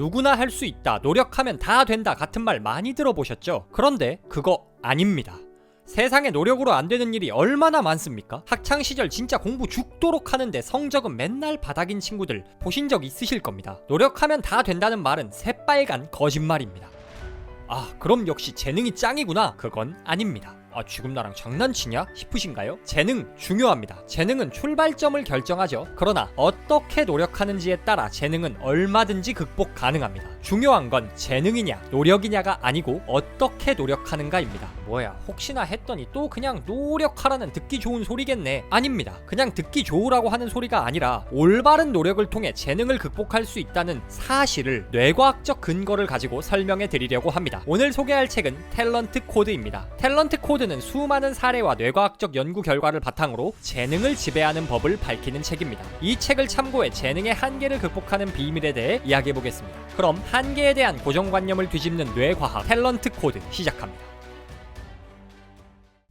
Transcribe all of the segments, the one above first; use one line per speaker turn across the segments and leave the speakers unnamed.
누구나 할 수 있다, 노력하면 다 된다 같은 말 많이 들어보셨죠? 그런데 그거 아닙니다. 세상에 노력으로 안 되는 일이 얼마나 많습니까? 학창 시절 진짜 공부 죽도록 하는데 성적은 맨날 바닥인 친구들 보신 적 있으실 겁니다. 노력하면 다 된다는 말은 새빨간 거짓말입니다. 아, 그럼 역시 재능이 짱이구나. 그건 아닙니다. 아, 지금 나랑 장난치냐? 싶으신가요? 재능 중요합니다. 재능은 출발점을 결정하죠. 그러나 어떻게 노력하는지에 따라 재능은 얼마든지 극복 가능합니다. 중요한 건 재능이냐, 노력이냐가 아니고 어떻게 노력하는가입니다. 뭐야, 혹시나 했더니 또 그냥 노력하라는 듣기 좋은 소리겠네. 아닙니다. 그냥 듣기 좋으라고 하는 소리가 아니라 올바른 노력을 통해 재능을 극복할 수 있다는 사실을 뇌과학적 근거를 가지고 설명해 드리려고 합니다. 오늘 소개할 책은 탤런트 코드입니다. 탤런트 코드는 수많은 사례와 뇌과학적 연구 결과를 바탕으로 재능을 지배하는 법을 밝히는 책입니다. 이 책을 참고해 재능의 한계를 극복하는 비밀에 대해 이야기해 보겠습니다. 그럼 한계에 대한 고정관념을 뒤집는 뇌과학 탤런트 코드 시작합니다.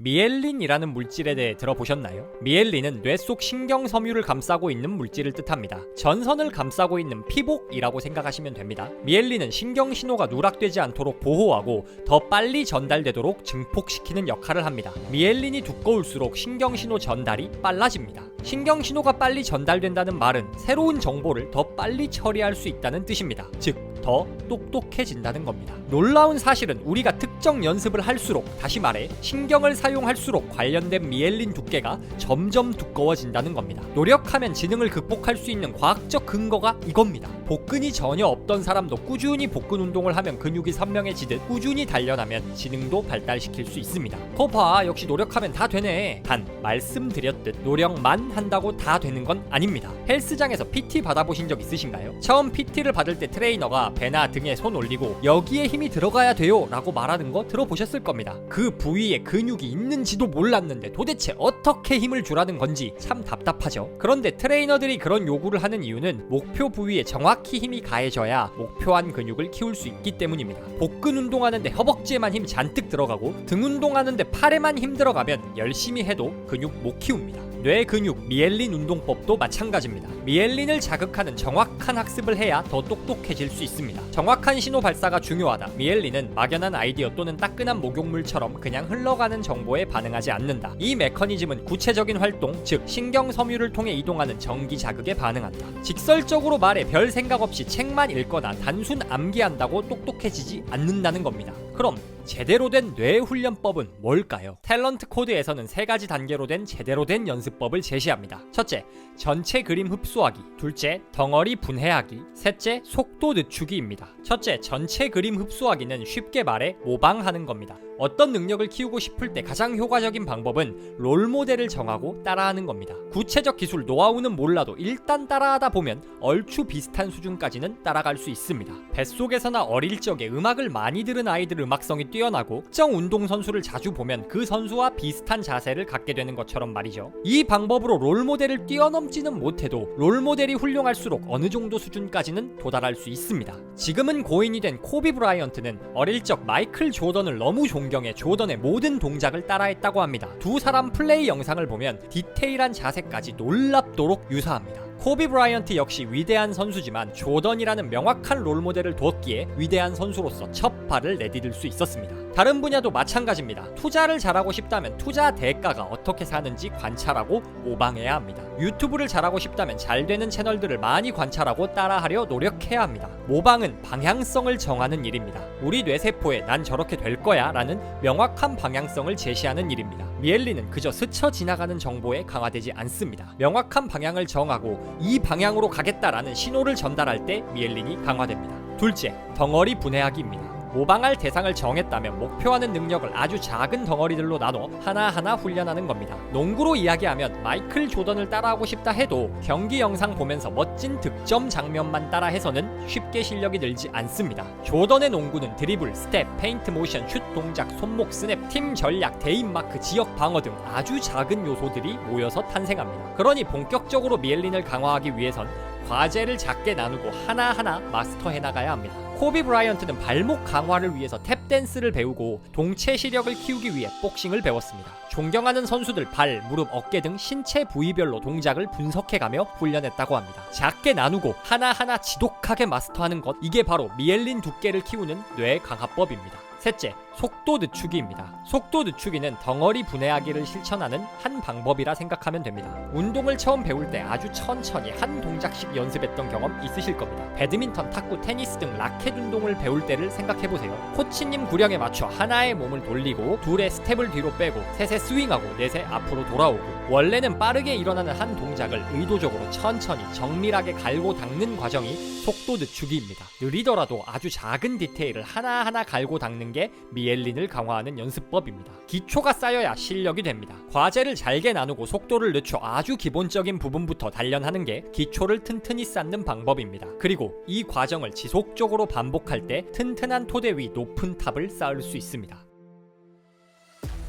미엘린이라는 물질에 대해 들어보셨나요? 미엘린은 뇌 속 신경 섬유를 감싸고 있는 물질을 뜻합니다. 전선을 감싸고 있는 피복이라고 생각하시면 됩니다. 미엘린은 신경 신호가 누락되지 않도록 보호하고 더 빨리 전달되도록 증폭시키는 역할을 합니다. 미엘린이 두꺼울수록 신경 신호 전달이 빨라집니다. 신경 신호가 빨리 전달된다는 말은 새로운 정보를 더 빨리 처리할 수 있다는 뜻입니다. 즉, 더 똑똑해진다는 겁니다. 놀라운 사실은 우리가 특정 연습을 할수록 다시 말해 신경을 사용할수록 관련된 미엘린 두께가 점점 두꺼워진다는 겁니다. 노력하면 지능을 극복할 수 있는 과학적 근거가 이겁니다. 복근이 전혀 없던 사람도 꾸준히 복근 운동을 하면 근육이 선명해지듯 꾸준히 단련하면 지능도 발달시킬 수 있습니다. 거봐 역시 노력하면 다 되네. 단 말씀드렸듯 노력만 한다고 다 되는 건 아닙니다. 헬스장에서 PT 받아보신 적 있으신가요? 처음 PT를 받을 때 트레이너가 배나 등에 손 올리고 여기에 힘이 들어가야 돼요 라고 말하는 거 들어보셨을 겁니다. 그 부위에 근육이 있는지도 몰랐는데 도대체 어떻게 힘을 주라는 건지 참 답답하죠. 그런데 트레이너들이 그런 요구를 하는 이유는 목표 부위에 정확히 힘이 가해져야 목표한 근육을 키울 수 있기 때문입니다. 복근 운동하는데 허벅지에만 힘 잔뜩 들어가고 등 운동하는데 팔에만 힘 들어가면 열심히 해도 근육 못 키웁니다. 뇌 근육 미엘린 운동법도 마찬가지입니다. 미엘린을 자극하는 정확한 학습을 해야 더 똑똑해질 수 있습니다. 정확한 신호 발사가 중요하다. 미엘린은 막연한 아이디어 또는 따끈한 목욕물처럼 그냥 흘러가는 정보에 반응하지 않는다. 이 메커니즘은 구체적인 활동, 즉 신경 섬유를 통해 이동하는 전기 자극에 반응한다. 직설적으로 말해 별 생각 없이 책만 읽거나 단순 암기한다고 똑똑해지지 않는다는 겁니다. 그럼 제대로 된 뇌 훈련법은 뭘까요? 탤런트 코드에서는 세 가지 단계로 된 제대로 된 연습법을 제시합니다. 첫째, 전체 그림 흡수하기. 둘째, 덩어리 분해하기. 셋째, 속도 늦추기입니다. 첫째, 전체 그림 흡수하기는 쉽게 말해 모방하는 겁니다. 어떤 능력을 키우고 싶을 때 가장 효과적인 방법은 롤 모델을 정하고 따라하는 겁니다. 구체적 기술 노하우는 몰라도 일단 따라하다 보면 얼추 비슷한 수준까지는 따라갈 수 있습니다. 뱃속에서나 어릴 적에 음악을 많이 들은 아이들 음악성이 뛰어나고 특정 운동 선수를 자주 보면 그 선수와 비슷한 자세를 갖게 되는 것처럼 말이죠. 이 방법으로 롤 모델을 뛰어넘지는 못해도 롤 모델이 훌륭할수록 어느 정도 수준까지는 도달할 수 있습니다. 지금은 고인이 된 코비 브라이언트는 어릴 적 마이클 조던을 너무 존경 해 조던의 모든 동작을 따라했다고 합니다. 두 사람 플레이 영상을 보면 디테일한 자세까지 놀랍도록 유사합니다. 코비 브라이언트 역시 위대한 선수지만 조던이라는 명확한 롤모델을 두었기에 위대한 선수로서 첫 발을 내디딜 수 있었습니다. 다른 분야도 마찬가지입니다. 투자를 잘하고 싶다면 투자 대가가 어떻게 사는지 관찰하고 모방해야 합니다. 유튜브를 잘하고 싶다면 잘 되는 채널들을 많이 관찰하고 따라하려 노력해야 합니다. 모방은 방향성을 정하는 일입니다. 우리 뇌세포에 난 저렇게 될 거야 라는 명확한 방향성을 제시하는 일입니다. 미엘린은 그저 스쳐 지나가는 정보에 강화되지 않습니다. 명확한 방향을 정하고 이 방향으로 가겠다라는 신호를 전달할 때 미엘린이 강화됩니다. 둘째, 덩어리 분해하기입니다. 모방할 대상을 정했다면 목표하는 능력을 아주 작은 덩어리들로 나눠 하나하나 훈련하는 겁니다. 농구로 이야기하면 마이클 조던을 따라하고 싶다 해도 경기 영상 보면서 멋진 득점 장면만 따라해서는 쉽게 실력이 늘지 않습니다. 조던의 농구는 드리블, 스텝, 페인트 모션, 슛 동작, 손목 스냅, 팀 전략, 대인 마크, 지역 방어 등 아주 작은 요소들이 모여서 탄생합니다. 그러니 본격적으로 미엘린을 강화하기 위해선 과제를 작게 나누고 하나하나 마스터해 나가야 합니다. 코비 브라이언트는 발목 강화를 위해서 탭 댄스를 배우고 동체 시력을 키우기 위해 복싱을 배웠습니다. 존경하는 선수들 발, 무릎, 어깨 등 신체 부위별로 동작을 분석해가며 훈련했다고 합니다. 작게 나누고 하나하나 지독하게 마스터하는 것 이게 바로 미엘린 두께를 키우는 뇌 강화법입니다. 셋째, 속도 늦추기입니다. 속도 늦추기는 덩어리 분해하기를 실천하는 한 방법이라 생각하면 됩니다. 운동을 처음 배울 때 아주 천천히 한 동작씩 연습했던 경험 있으실 겁니다. 배드민턴, 탁구, 테니스 등 라켓 운동을 배울 때를 생각해 보세요. 코치님 구령에 맞춰 하나의 몸을 돌리고 둘의 스텝을 뒤로 빼고 셋에 스윙하고 넷에 앞으로 돌아오고 원래는 빠르게 일어나는 한 동작을 의도적으로 천천히 정밀하게 갈고 닦는 과정이 속도 늦추기입니다. 느리더라도 아주 작은 디테일을 하나하나 갈고 닦는 게 미엘린을 강화하는 연습법입니다. 기초가 쌓여야 실력이 됩니다. 과제를 잘게 나누고 속도를 늦춰 아주 기본적인 부분부터 단련하는 게 기초를 튼튼히 쌓는 방법입니다. 그리고 이 과정을 지속적으로 반복할 때 튼튼한 토대 위 높은 탑을 쌓을 수 있습니다.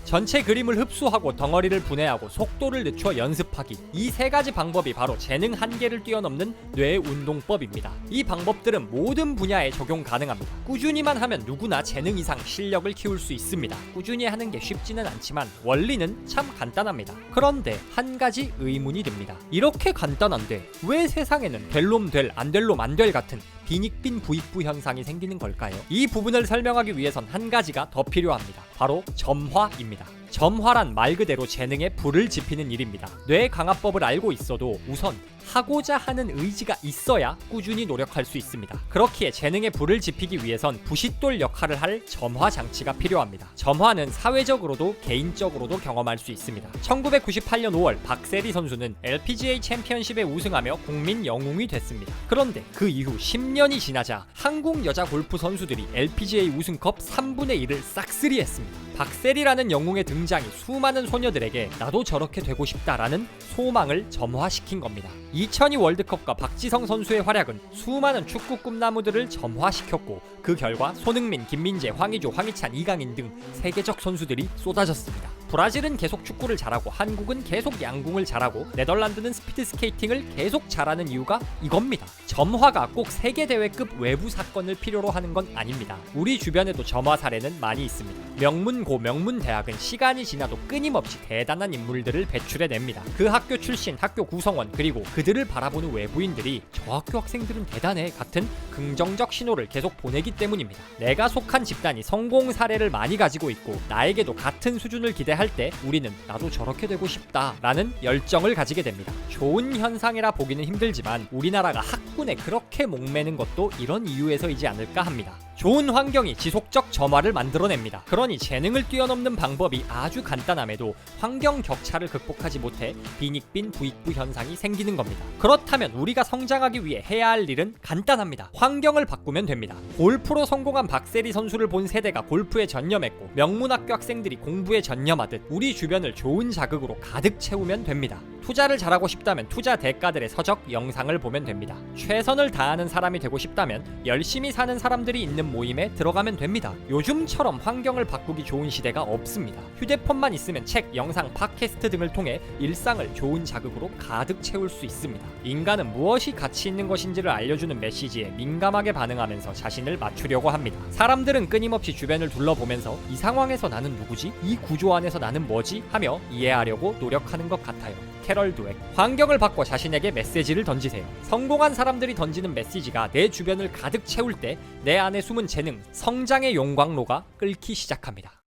전체 그림을 흡수하고 덩어리를 분해하고 속도를 늦춰 연습하기 이 세 가지 방법이 바로 재능 한계를 뛰어넘는 뇌 운동법입니다. 이 방법들은 모든 분야에 적용 가능합니다. 꾸준히만 하면 누구나 재능 이상 실력을 키울 수 있습니다. 꾸준히 하는 게 쉽지는 않지만 원리는 참 간단합니다. 그런데 한 가지 의문이 듭니다. 이렇게 간단한데 왜 세상에는 될 놈 될 안 될 놈 안 될 같은 빈익빈 부익부 현상이 생기는 걸까요? 이 부분을 설명하기 위해선 한 가지가 더 필요합니다. 바로 점화입니다. 점화란 말 그대로 재능에 불을 지피는 일입니다. 뇌 강화법을 알고 있어도 우선 하고자 하는 의지가 있어야 꾸준히 노력할 수 있습니다. 그렇기에 재능에 불을 지피기 위해선 부싯돌 역할을 할 점화 장치가 필요합니다. 점화는 사회적으로도 개인적으로도 경험할 수 있습니다. 1998년 5월 박세리 선수는 LPGA 챔피언십에 우승하며 국민 영웅이 됐습니다. 그런데 그 이후 10년이 지나자 한국 여자 골프 선수들이 LPGA 우승컵 3분의 1을 싹쓸이했습니다. 박세리라는 영웅의 등 장이 수많은 소녀들에게 나도 저렇게 되고 싶다라는 소망을 점화시킨 겁니다. 2002 월드컵과 박지성 선수의 활약은 수많은 축구 꿈나무들을 점화시켰고 그 결과 손흥민, 김민재, 황의조, 황희찬, 이강인 등 세계적 선수들이 쏟아졌습니다. 브라질은 계속 축구를 잘하고 한국은 계속 양궁을 잘하고 네덜란드는 스피드 스케이팅을 계속 잘하는 이유가 이겁니다. 점화가 꼭 세계 대회급 외부 사건을 필요로 하는 건 아닙니다. 우리 주변에도 점화 사례는 많이 있습니다. 명문고 명문 대학은 시간이 지나도 끊임없이 대단한 인물들을 배출해냅니다. 그 학교 출신, 학교 구성원 그리고 그들을 바라보는 외부인들이 저 학교 학생들은 대단해 같은 긍정적 신호를 계속 보내기 때문입니다. 내가 속한 집단이 성공 사례를 많이 가지고 있고 나에게도 같은 수준을 기대 할 때 우리는 나도 저렇게 되고 싶다라는 열정을 가지게 됩니다. 좋은 현상이라 보기는 힘들지만 우리나라가 학군에 그렇게 목매는 것도 이런 이유에서이지 않을까 합니다. 좋은 환경이 지속적 점화를 만들어냅니다. 그러니 재능을 뛰어넘는 방법이 아주 간단함에도 환경 격차를 극복하지 못해 빈익빈 부익부 현상이 생기는 겁니다. 그렇다면 우리가 성장하기 위해 해야 할 일은 간단합니다. 환경을 바꾸면 됩니다. 골프로 성공한 박세리 선수를 본 세대가 골프에 전념했고 명문학교 학생들이 공부에 전념하듯 우리 주변을 좋은 자극으로 가득 채우면 됩니다. 투자를 잘하고 싶다면 투자 대가들의 서적 영상을 보면 됩니다. 최선을 다하는 사람이 되고 싶다면 열심히 사는 사람들이 있는 모임에 들어가면 됩니다. 요즘처럼 환경을 바꾸기 좋은 시대가 없습니다. 휴대폰만 있으면 책, 영상, 팟캐스트 등을 통해 일상을 좋은 자극으로 가득 채울 수 있습니다. 인간은 무엇이 가치 있는 것인지를 알려주는 메시지에 민감하게 반응하면서 자신을 맞추려고 합니다. 사람들은 끊임없이 주변을 둘러보면서 이 상황에서 나는 누구지? 이 구조 안에서 나는 뭐지? 하며 이해하려고 노력하는 것 같아요. 캐럴 드웩 환경을 바꿔 자신에게 메시지를 던지세요. 성공한 사람들이 던지는 메시지가 내 주변을 가득 채울 때 내 안에 숨은 재능, 성장의 용광로가 끓기 시작합니다.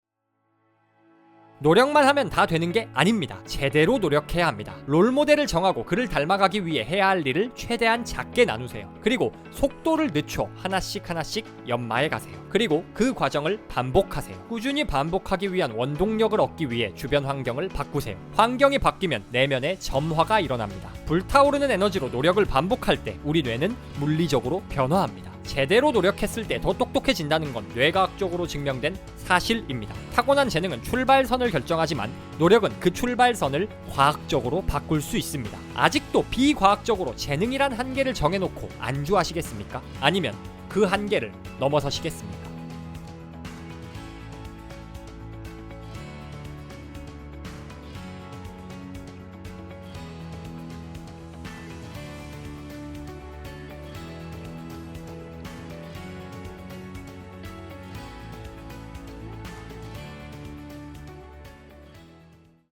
노력만 하면 다 되는 게 아닙니다. 제대로 노력해야 합니다. 롤 모델을 정하고 그를 닮아가기 위해 해야 할 일을 최대한 작게 나누세요. 그리고 속도를 늦춰 하나씩 하나씩 연마해 가세요. 그리고 그 과정을 반복하세요. 꾸준히 반복하기 위한 원동력을 얻기 위해 주변 환경을 바꾸세요. 환경이 바뀌면 내면에 점화가 일어납니다. 불타오르는 에너지로 노력을 반복할 때 우리 뇌는 물리적으로 변화합니다. 제대로 노력했을 때 더 똑똑해진다는 건 뇌과학적으로 증명된 사실입니다. 타고난 재능은 출발선을 결정하지만 노력은 그 출발선을 과학적으로 바꿀 수 있습니다. 아직도 비과학적으로 재능이란 한계를 정해놓고 안주하시겠습니까? 아니면 그 한계를 넘어서시겠습니까?